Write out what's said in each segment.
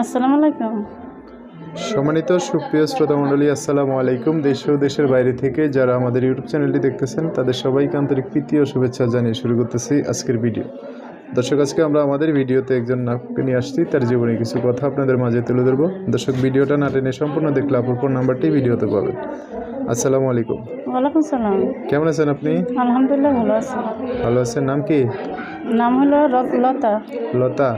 আসসালামু আলাইকুম। সম্মানিত সুপ্রিয় শ্রোতা মণ্ডলী আসসালামু আলাইকুম। দেশ ও দেশের বাইরে থেকে যারা আমাদের ইউটিউব চ্যানেলটি দেখতেছেন তাদের সবাইকে আন্তরিক প্রীতি ও শুভেচ্ছা জানিয়ে শুরু করতেছি আজকের ভিডিও। দর্শক আজকে আমরা আমাদের ভিডিওতে একজন নায়ককে নিয়ে আসছি। তার জীবনে কিছু কথা আপনাদের মাঝে তুলে ধরবো। দর্শক ভিডিওটা না টেনে সম্পূর্ণ দেখলে আপনার ফোন নাম্বারটি ভিডিওতে পাবেন। আসসালামু আলাইকুম। ওয়ালাইকুম সালাম। কেমন আছেন আপনি? আলহামদুলিল্লাহ ভালো আছি। ভালো আছেন? নাম কি? নাম হলো লতা। লতা?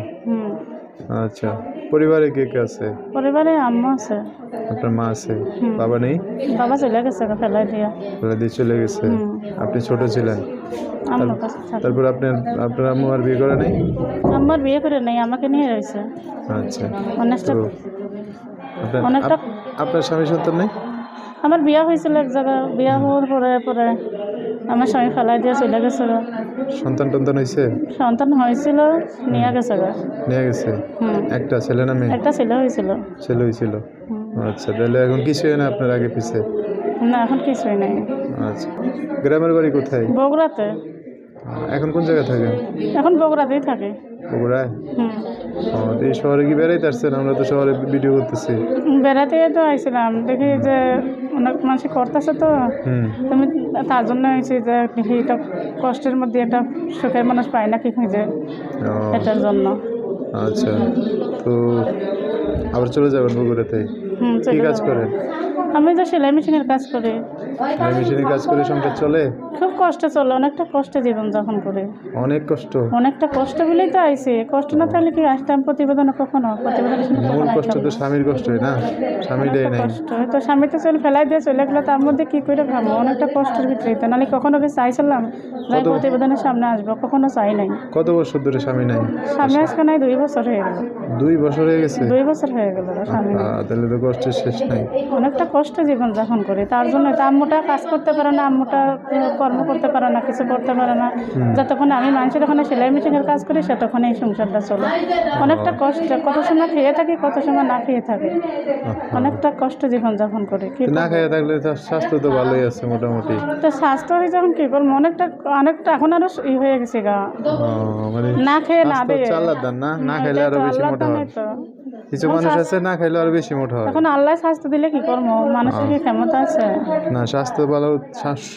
আচ্ছা। পরিবারে কে কে আছে? পরিবারে আম্মা আছে। আপনার মা আছে? বাবা নেই? বাবা চলে গেছে ফেলাই দিয়া। ফেলাই দিয়ে চলে গেছে? আপনি ছোট ছিলেন। তারপর আপনার আপনার আম্মু আর বিয়ে করে নাই? আম্মার বিয়ে করে নেই আমাকে নিয়ে রয়েছে। আচ্ছা। অনেকটা আপনার স্বামী সন্তান নেই? আমার বিয়া হয়েছিল এক জায়গায়। বিয়া হওয়ার পরে পরে আমার স্বামী ফেলাই দিয়ে চলে গেছে সন্তান টন্তান হয়েছে? সন্তান হয়েছিল নিয়ে গেছে নিয়ে গেছে? একটা ছেলে না মেয়ে? একটা ছেলে হয়েছিল। ছেলে হয়েছিল। আচ্ছা তাহলে এখন কিছুই না আপনার আগে পিছে? না এখন কিছুই নেই। আচ্ছা। গ্রামের বাড়ি কোথায়? বগুড়াতে। এখন কোন জায়গায় থাকে? এখন বগুড়াতেই থাকে। বগুড়ায় তো এই শহরে কি বেড়াইতে আসছেন? আমরা তো শহরে ভিডিও করতেছি। বেড়াতে তো আইছিলাম। দেখি যে অনেক মানুষ করতেছে তো। তুমি তার জন্য হয়েছে যে এটা কষ্টের মধ্যে একটা সুখের মানুষ পায় না কি খুঁজে এটার জন্য। আচ্ছা। তো আবার চলে যাবেন বগুড়াতে? হুম কি কাজ। করেন? আমি তো সেলাই মেশিনের কাজ করি। মেশিনে কাজ করে সংসার চলে? খুব কষ্ট চলে অনেকটা কষ্টে জীবন যাপন করে। অনেক কষ্ট? অনেকটা কষ্ট বলেই তো আইসি কষ্ট না থাকলে কি আসতাম প্রতিবেদনে কখনো? প্রতিবেদন মূল কষ্ট তো। স্বামীর কষ্টই না? স্বামী দেয় নাই। কষ্ট তো স্বামী তো চলে ফেলাই দিয়ে চলে গেলো তার মধ্যে কি করে খাব অনেকটা কষ্টের ভিতরে তো নাহলে কখনো কি চাইছিলাম যাই প্রতিবেদনের সামনে আসব কখনো চাই নাই। কত বছর ধরে স্বামী নাই? স্বামী আজকে নাই দুই বছর হয়ে গেল। দুই বছর হয়ে গেছে? দুই বছর হয়ে গেল স্বামী তাহলে তো কষ্টের শেষ নাই। অনেকটা কষ্ট জীবন যাপন করি। তার জন্য তো আম্মুটা কাজ করতে পারে না আম্মুটা কর্ম করতে পারে না কিছু করতে পারে না। যতক্ষণ আমি মানুষের ওখানে সেলাই মেশিনের কাজ করি ততক্ষণ এই সংসারটা চলে। অনেকটা কষ্ট কত সময় খেয়ে থাকি কত সময় না খেয়ে থাকি। অনেকটা কষ্ট জীবন যাপন করি। না খাইয়া থাকলে স্বাস্থ্য তো ভালোই আছে মোটামুটি। তো স্বাস্থ্য হয়ে যখন কি করব? অনেকটা অনেকটা এখন আরও ই হয়ে গেছে গা। মানে না খেয়ে না দিয়ে। না? খাইলে আরও বেশি মোটা কিছু মানুষ আছে না খাইলে আরও বেশি মোটা হয়। এখন আল্লাহ স্বাস্থ্য দিলে কি করব? মানুষের কি ক্ষমতা আছে? না স্বাস্থ্য ভালো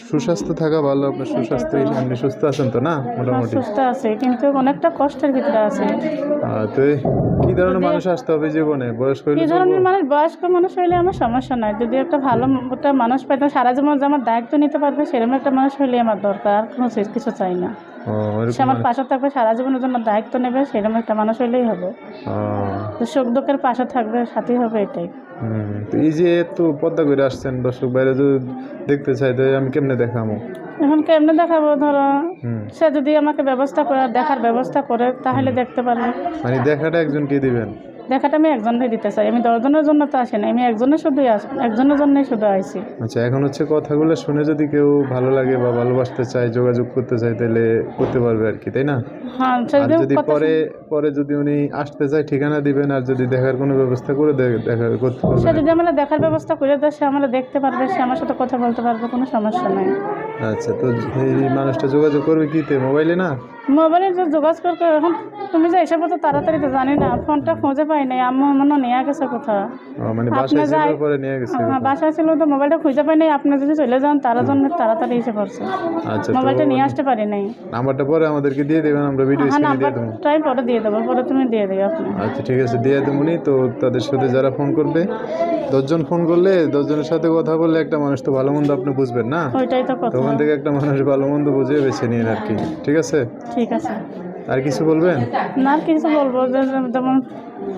সুস্বাস্থ্য থাকা ভালো আপনার সুস্বাস্থ্য আপনি সুস্থ আছেন তো না? মোটামুটি। সুস্থ আছে কিন্তু অনেকটা কষ্টের ভিতরে আছে। তো কি ধরনের মানুষ আসতে হবে জীবনে? বয়স হইলে কি ধরনের মানুষ বয়স্ক মানুষ হইলে আমার সমস্যা নাই। যদি একটা ভালো একটা মানুষ পাইতাম সারা জীবন যে আমার দায়িত্ব নিতে পারবে সেরকম একটা মানুষ হইলে আমার দরকার আর কোনো কিছু চাই না। সে আমার পাশে থাকবে সারা জীবনের জন্য দায়িত্ব নেবে সেরকম একটা মানুষ হইলেই হবে। তো সুখ দুঃখের পাশে থাকবে সাথী হবে এটাই। হুম, তো এই যে এত পদ্মা করে আসছেন দর্শক বাইরে যদি দেখতে চাই তো আমি কেমনে দেখামো? এখন কেমনে দেখাবো ধরো? সে যদি আমাকে ব্যবস্থা করে দেখার ব্যবস্থা করে তাহলে দেখতে পারবে। মানে দেখাটা একজনকে দিবেন? দেখাটা আমি একজনকে দিতে চাই। আমি দশজনের জন্য তো আসি না আমি একজনের আস একজনের জন্যই শুধু আইছি আচ্ছা এখন হচ্ছে কথাগুলো শুনে যদি কেউ ভালো লাগে বা ভালোবাসতে চায় যোগাযোগ করতে চায় তাহলে করতে পারবে আর কি তাই না? হ্যাঁ আর যদি পরে পরে যদি উনি আসতে চায় ঠিকানা দিবেন আর যদি দেখার কোনো ব্যবস্থা করে দেখা করতে সে পারবেন যদি আমরা দেখার ব্যবস্থা করে দেয় সে আমরা দেখতে পারবে সে আমার সাথে কথা বলতে পারবে কোনো সমস্যা নাই। আচ্ছা তো এই মানুষটা যোগাযোগ করবে কিতে? মোবাইলে না? মোবাইলে যোগাযোগ করে এখন তুমি যে এসে তো তাড়াতাড়ি তো জানি না ফোনটা খুঁজে পাই নাই আম্মু মনে হয় নিয়ে গেছে কোথাও। মানে বাসায় ছিল পরে নিয়ে গেছে হ্যাঁ বাসায় ছিল তো মোবাইলটা খুঁজে পাই নাই আপনি যদি চলে যান তারা জন্য তাড়াতাড়ি এসে পড়ছে। আচ্ছা মোবাইলটা নিয়ে আসতে পারি নাই। নাম্বারটা পরে আমাদেরকে দিয়ে দেবেন আমরা ভিডিও হ্যাঁ স্ক্রিনে দিয়ে দেবো। নাম্বারটাই পরে দিয়ে দেবো পরে তুমি দিয়ে দেবে আপনি। আচ্ছা ঠিক আছে দিয়ে দেবনি তো তাদের সাথে যারা ফোন করবে দশজন ফোন করলে দশজনের সাথে কথা বললে একটা মানুষ তো ভালো মন্দ আপনি বুঝবেন না? ওইটাই তো তো কথা ওখান থেকে একটা মানুষ ভালো মন্দ বুঝে বেছে নিন আর কি ঠিক আছে? ঠিক আছে। আর কিছু বলবেন? না আর কিছু বলব যেমন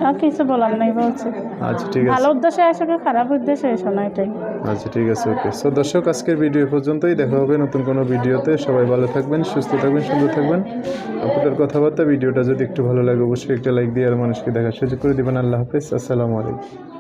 আর কিছু বলার নাই বলছি। আচ্ছা ঠিক আছে। ভালো উদ্দেশ্যে এসো কি খারাপ উদ্দেশ্যে এসো না এটাই। আচ্ছা ঠিক আছে ওকে। সো দর্শক আজকের ভিডিও পর্যন্তই। দেখা হবে নতুন কোনো ভিডিওতে। সবাই ভালো থাকবেন সুস্থ থাকবেন সুন্দর থাকবেন। আপনাদের কথাবার্তা ভিডিওটা যদি একটু ভালো লাগে অবশ্যই একটা লাইক দিয়ে আর মানুষকে দেখার সুযোগ করে দিবেন। আল্লাহ হাফেজ। আসসালামু আলাইকুম।